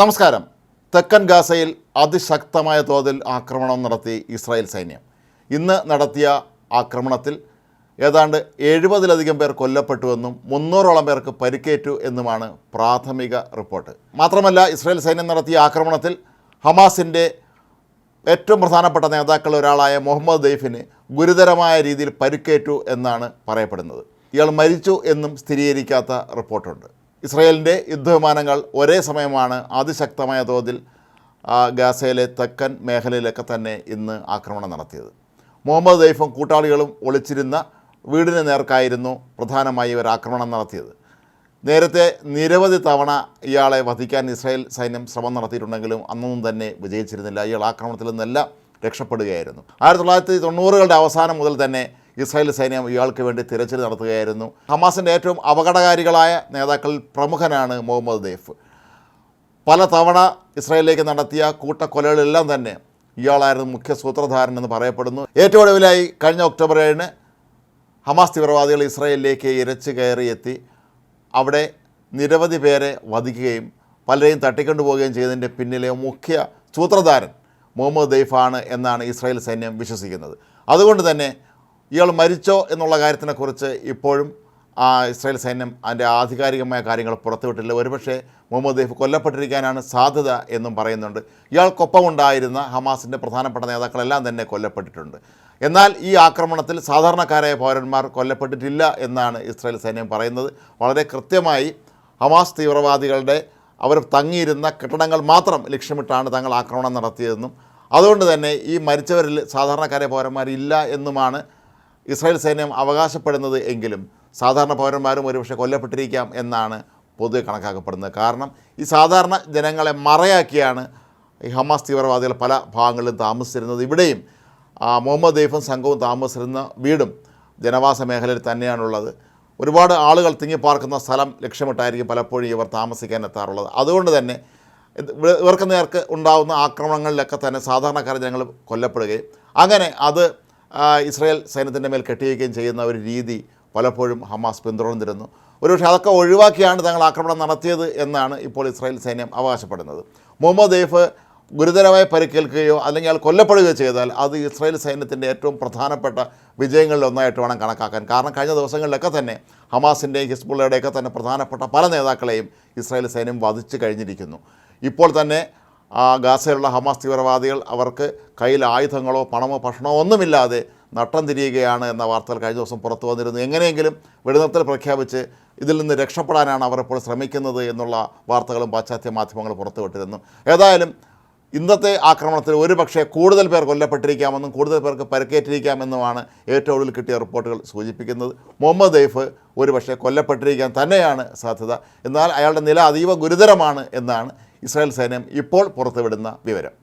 നമസ്കാരം. തെക്കൻ ഗാസയിൽ അതിശക്തമായ തോതിൽ ആക്രമണം നടത്തി ഇസ്രായേൽ സൈന്യം. ഇന്ന് നടത്തിയ ആക്രമണത്തിൽ ഏതാണ്ട് എഴുപതിലധികം പേർ കൊല്ലപ്പെട്ടുവെന്നും മുന്നൂറോളം പേർക്ക് പരിക്കേറ്റു എന്നുമാണ് പ്രാഥമിക റിപ്പോർട്ട്. മാത്രമല്ല ഇസ്രായേൽ സൈന്യം നടത്തിയ ആക്രമണത്തിൽ ഹമാസിന്റെ ഏറ്റവും പ്രധാനപ്പെട്ട നേതാക്കളിൽ ഒരാളായ മുഹമ്മദ് ദെയ്ഫിന് ഗുരുതരമായ രീതിയിൽ പരിക്കേറ്റു എന്നാണ് പറയപ്പെടുന്നത്. ഇയാൾ മരിച്ചു എന്നും സ്ഥിരീകരിക്കാത്ത റിപ്പോർട്ടുണ്ട്. ഇസ്രയേലിന്റെ യുദ്ധവിമാനങ്ങൾ ഒരേ സമയമാണ് അതിശക്തമായ തോതിൽ ഗാസയിലെ തെക്കൻ മേഖലയിലൊക്കെ തന്നെ ഇന്ന് ആക്രമണം നടത്തിയത്. മുഹമ്മദ് ദൈഫും കൂട്ടാളികളും ഒളിച്ചിരുന്ന വീടിന് നേർക്കായിരുന്നു പ്രധാനമായി ഇവർ ആക്രമണം നടത്തിയത്. നേരത്തെ നിരവധി തവണ ഇയാളെ വധിക്കാൻ ഇസ്രായേൽ സൈന്യം ശ്രമം നടത്തിയിട്ടുണ്ടെങ്കിലും അന്നൊന്നും തന്നെ വിജയിച്ചിരുന്നില്ല. ഇയാൾ ആക്രമണത്തിൽ നിന്നെല്ലാം രക്ഷപ്പെടുകയായിരുന്നു. ആയിരത്തി തൊള്ളായിരത്തി തൊണ്ണൂറുകളുടെ അവസാനം മുതൽ തന്നെ ഇസ്രായേൽ സൈന്യം ഇയാൾക്ക് വേണ്ടി തിരച്ചിൽ നടത്തുകയായിരുന്നു. ഹമാസിന്റെ ഏറ്റവും അപകടകാരികളായ നേതാക്കളിൽ പ്രമുഖനാണ് മുഹമ്മദ് ദേഫ്. പല തവണ ഇസ്രായേലിലേക്ക് നടത്തിയ കൂട്ടക്കൊലകളെല്ലാം തന്നെ ഇയാളായിരുന്നു മുഖ്യ സൂത്രധാരൻ എന്ന് പറയപ്പെടുന്നു. ഏറ്റവും ഒടുവിലായി കഴിഞ്ഞ ഒക്ടോബർ ഏഴിന് ഹമാസ് തീവ്രവാദികൾ ഇസ്രായേലിലേക്ക് ഇരച്ചു കയറിയെത്തി. അവിടെ നിരവധി പേരെ വധിക്കുകയും പലരെയും തട്ടിക്കൊണ്ടുപോവുകയും ചെയ്തതിന്റെ പിന്നിലെ മുഖ്യ സൂത്രധാരൻ മുഹമ്മദ് ദൈഫാണ് എന്നാണ് ഇസ്രായേൽ സൈന്യം വിശ്വസിക്കുന്നത്. അതുകൊണ്ട് തന്നെ ഇയാൾ മരിച്ചോ എന്നുള്ള കാര്യത്തിനെക്കുറിച്ച് ഇപ്പോഴും ആ ഇസ്രായേൽ സൈന്യം അതിന്റെ ആധികാരികമായ കാര്യങ്ങൾ പുറത്തുവിട്ടില്ല ഒരുപക്ഷെ മുഹമ്മദ് ദൈഫ് കൊല്ലപ്പെട്ടിരിക്കാനാണ് സാധ്യത എന്നും പറയുന്നുണ്ട്. ഇയാൾക്കൊപ്പമുണ്ടായിരുന്ന ഹമാസിന്റെ പ്രധാനപ്പെട്ട നേതാക്കളെല്ലാം തന്നെ കൊല്ലപ്പെട്ടിട്ടുണ്ട്. എന്നാൽ ഈ ആക്രമണത്തിൽ സാധാരണക്കാരായ പൗരന്മാർ കൊല്ലപ്പെട്ടിട്ടില്ല എന്നാണ് ഇസ്രായേൽ സൈന്യം പറയുന്നത്. വളരെ കൃത്യമായി ഹമാസ് തീവ്രവാദികളുടെ അവർ തങ്ങിയിരുന്ന കെട്ടിടങ്ങൾ മാത്രം ലക്ഷ്യമിട്ടാണ് തങ്ങൾ ആക്രമണം നടത്തിയതെന്നും അതുകൊണ്ട് തന്നെ ഈ മരിച്ചവരിൽ സാധാരണക്കാരായ പൗരന്മാരില്ല എന്നുമാണ് ഇസ്രായേൽ സൈന്യം അവകാശപ്പെടുന്നത് എങ്കിലും സാധാരണ പൗരന്മാരും ഒരുപക്ഷെ കൊല്ലപ്പെട്ടിരിക്കാം എന്നാണ് പൊതുവെ കണക്കാക്കപ്പെടുന്നത്. കാരണം ഈ സാധാരണ ജനങ്ങളെ മറയാക്കിയാണ് ഈ ഹമാസ് തീവ്രവാദികൾ പല ഭാഗങ്ങളിലും താമസിച്ചിരുന്നത്. ഇവിടെയും മുഹമ്മദ് ദൈഫും സംഘവും താമസിച്ചിരുന്ന വീടും ജനവാസ മേഖലയിൽ തന്നെയാണുള്ളത്. ഒരുപാട് ആളുകൾ തിങ്ങിപ്പാർക്കുന്ന സ്ഥലം ലക്ഷ്യമിട്ടായിരിക്കും പലപ്പോഴും ഇവർ താമസിക്കാൻ എത്താറുള്ളത്. അതുകൊണ്ട് തന്നെ ഇവർക്ക് നേർക്ക് ഉണ്ടാകുന്ന ആക്രമണങ്ങളിലൊക്കെ തന്നെ സാധാരണക്കാർ ജനങ്ങൾ കൊല്ലപ്പെടുകയും അങ്ങനെ അത് ഇസ്രായേൽ സൈന്യത്തിന്റെ മേൽ കെട്ടിയിരിക്കുകയും ചെയ്യുന്ന ഒരു രീതി പലപ്പോഴും ഹമാസ് പിന്തുടർന്നിരുന്നു. ഒരുപക്ഷെ അതൊക്കെ ഒഴിവാക്കിയാണ് തങ്ങൾ ആക്രമണം നടത്തിയത് എന്നാണ് ഇപ്പോൾ ഇസ്രായേൽ സൈന്യം അവകാശപ്പെടുന്നത്. മുഹമ്മദ് ദൈഫ് ഗുരുതരമായി പരിക്കേൽക്കുകയോ അല്ലെങ്കിൽ അയാൾ കൊല്ലപ്പെടുകയോ ചെയ്താൽ അത് ഇസ്രായേൽ സൈന്യത്തിന്റെ ഏറ്റവും പ്രധാനപ്പെട്ട വിജയങ്ങളിൽ ഒന്നായിട്ട് വേണം കണക്കാക്കാൻ. കാരണം കഴിഞ്ഞ ദിവസങ്ങളിലൊക്കെ തന്നെ ഹമാസിന്റെയും ഹിസ്ബുള്ളയുടെയൊക്കെ തന്നെ പ്രധാനപ്പെട്ട പല നേതാക്കളെയും ഇസ്രായേൽ സൈന്യം വധിച്ചു കഴിഞ്ഞിരിക്കുന്നു. ഇപ്പോൾ തന്നെ ആ, ഗാസയിലുള്ള ഹമാസ് തീവ്രവാദികൾ അവർക്ക് കയ്യിൽ ആയുധങ്ങളോ പണമോ ഭക്ഷണമോ ഒന്നുമില്ലാതെ നട്ടം തിരിയുകയാണ് എന്ന വാർത്തകൾ കഴിഞ്ഞ ദിവസം പുറത്തു വന്നിരുന്നു. എങ്ങനെയെങ്കിലും വെടിനിർത്തൽ പ്രഖ്യാപിച്ച് ഇതിൽ നിന്ന് രക്ഷപ്പെടാനാണ് അവർ ഇപ്പോൾ ശ്രമിക്കുന്നത് എന്നുള്ള വാർത്തകളും പാശ്ചാത്യ മാധ്യമങ്ങൾ പുറത്തുവിട്ടിരുന്നു ഏതായാലും ഇന്നത്തെ ആക്രമണത്തിൽ ഒരുപക്ഷെ കൂടുതൽ പേർ കൊല്ലപ്പെട്ടിരിക്കാമെന്നും കൂടുതൽ പേർക്ക് പരിക്കേറ്റിരിക്കാമെന്നുമാണ് ഏറ്റവും ഒടുവിൽ കിട്ടിയ റിപ്പോർട്ടുകൾ സൂചിപ്പിക്കുന്നത്. മുഹമ്മദ് ദൈഫ് ഒരുപക്ഷെ കൊല്ലപ്പെട്ടിരിക്കാൻ തന്നെയാണ് സാധ്യത. എന്നാൽ അയാളുടെ നില അതീവ ഗുരുതരമാണ് എന്നാണ് ഇസ്രായേൽ സൈന്യം ഇപ്പോൾ പുറത്തുവിടുന്ന വിവരം.